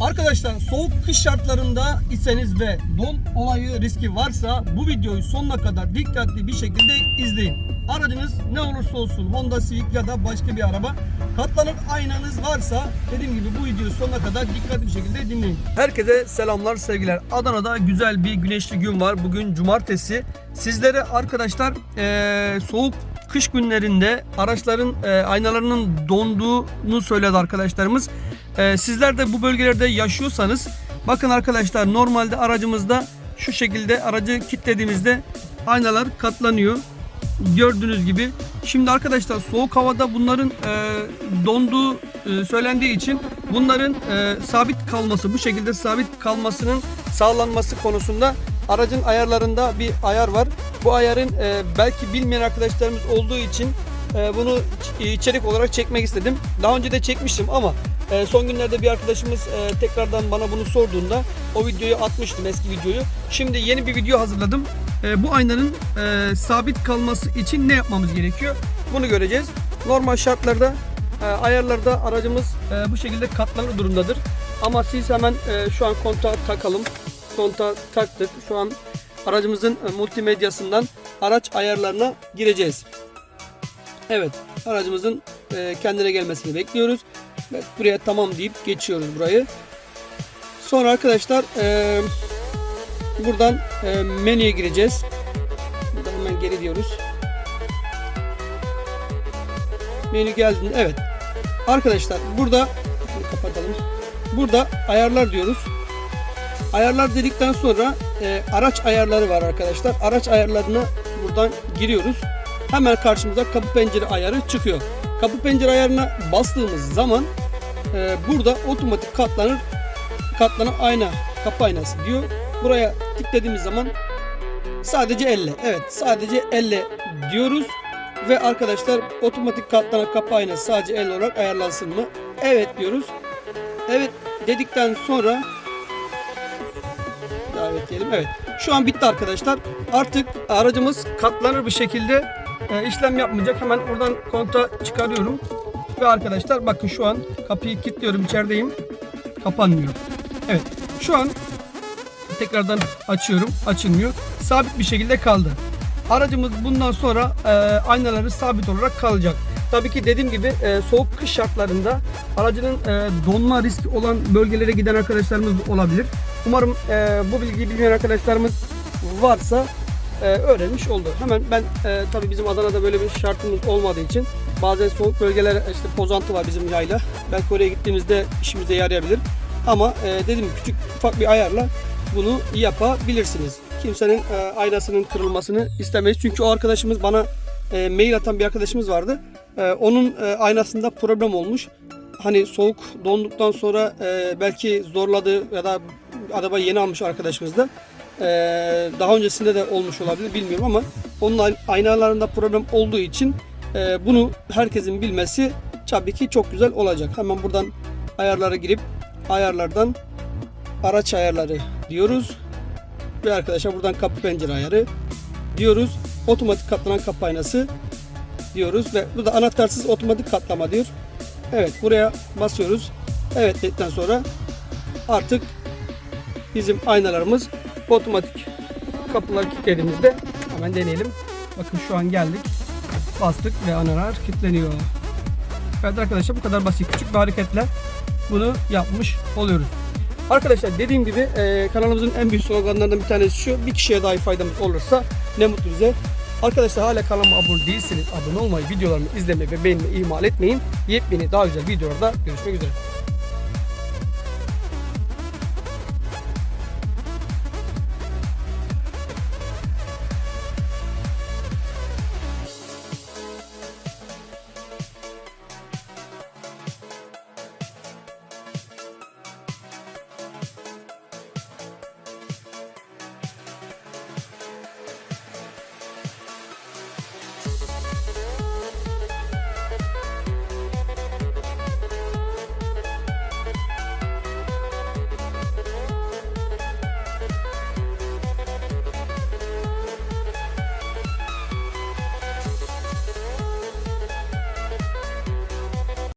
Arkadaşlar soğuk kış şartlarında iseniz ve don olayı riski varsa bu videoyu sonuna kadar dikkatli bir şekilde izleyin. Aracınız ne olursa olsun Honda Civic ya da başka bir araba katlanır aynanız varsa dediğim gibi bu videoyu sonuna kadar dikkatli bir şekilde dinleyin. Herkese selamlar sevgiler. Adana'da güzel bir güneşli gün var. Bugün cumartesi. Sizlere arkadaşlar eee, soğuk kış günlerinde araçların eee, aynalarının donduğunu söyledi arkadaşlarımız. Eee, sizler de bu bölgelerde yaşıyorsanız bakın arkadaşlar normalde aracımızda şu şekilde aracı kilitlediğimizde aynalar katlanıyor. Gördüğünüz gibi. Şimdi arkadaşlar soğuk havada bunların eee, donduğu eee, söylendiği için bunların eee, sabit kalması bu şekilde sabit kalmasının sağlanması konusunda aracın ayarlarında bir ayar var. Bu ayarın eee, belki bilmeyen arkadaşlarımız olduğu için eee, bunu içerik olarak çekmek istedim. Daha önce de çekmiştim ama eee, son günlerde bir arkadaşımız eee, tekrardan bana bunu sorduğunda o videoyu atmıştım eski videoyu. Şimdi yeni bir video hazırladım. Eee, bu aynanın eee, sabit kalması için ne yapmamız gerekiyor? Bunu göreceğiz. Normal şartlarda e, ayarlarda aracımız e, bu şekilde katlanır durumdadır. Ama siz hemen e, şu an kontağı takalım. Kontağı taktık. Şu an aracımızın e, multimedyasından araç ayarlarına gireceğiz. Evet, aracımızın e, kendine gelmesini bekliyoruz. Ve buraya tamam deyip geçiyoruz burayı. Sonra arkadaşlar e, buradan e, menüye gireceğiz. Buradan hemen geri diyoruz. Menü geldiğinde evet. Arkadaşlar burada kapatalım. Burada ayarlar diyoruz. Ayarlar dedikten sonra e, araç ayarları var arkadaşlar. Araç ayarlarına buradan giriyoruz. Hemen karşımıza kapı pencere ayarı çıkıyor. Kapı pencere ayarına bastığımız zaman e, burada otomatik katlanır katlanan ayna kapı aynası diyor. Buraya tıkladığımız zaman sadece elle. Evet sadece elle diyoruz. Ve arkadaşlar otomatik katlanan kapı aynası sadece el olarak ayarlansın mı? Evet diyoruz. Evet dedikten sonra. Evet. Şu an bitti arkadaşlar. Artık aracımız katlanır bir şekilde e, işlem yapmayacak. Hemen oradan konta çıkarıyorum. Ve arkadaşlar bakın şu an kapıyı kilitliyorum. içerideyim. Kapanmıyor. Evet. Şu an tekrardan açıyorum. Açılmıyor. Sabit bir şekilde kaldı. Aracımız bundan sonra e, aynaları sabit olarak kalacak. Tabii ki dediğim gibi e, soğuk kış şartlarında aracının e, donma riski olan bölgelere giden arkadaşlarımız olabilir. Umarım e, bu bilgiyi bilmeyen arkadaşlarımız varsa e, öğrenmiş oldu. Hemen ben e, tabii bizim Adana'da böyle bir şartımız olmadığı için bazen soğuk bölgeler işte pozantı var bizim yayla. Belki oraya gittiğimizde işimize yarayabilir. Ama e, gibi küçük ufak bir ayarla bunu yapabilirsiniz. Kimsenin e, aynasının kırılmasını istemeyiz. Çünkü o arkadaşımız bana e, mail atan bir arkadaşımız vardı. E, onun e, aynasında problem olmuş. Hani soğuk donduktan sonra e, belki zorladı ya da araba yeni almış arkadaşımız da. E, daha öncesinde de olmuş olabilir bilmiyorum ama onun ay- aynalarında problem olduğu için e, bunu herkesin bilmesi tabii ki çok güzel olacak. Hemen buradan ayarlara girip ayarlardan araç ayarları diyoruz. Ve arkadaşlar buradan kapı pencere ayarı diyoruz. Otomatik katlanan kapı aynası diyoruz ve burada anahtarsız otomatik katlama diyor. Evet buraya basıyoruz. Evet dedikten sonra artık bizim aynalarımız otomatik kapılar kilitlediğimizde hemen deneyelim. Bakın şu an geldik. Bastık ve aynalar kilitleniyor. Evet arkadaşlar bu kadar basit küçük bir hareketle bunu yapmış oluyoruz. Arkadaşlar dediğim gibi e, kanalımızın en büyük sloganlarından bir tanesi şu. Bir kişiye dahi faydamız olursa ne mutlu bize. Arkadaşlar hala kanalıma abone değilseniz abone olmayı, videolarımı izlemeyi ve beğenmeyi ihmal etmeyin. Yepyeni daha güzel videolarda görüşmek üzere.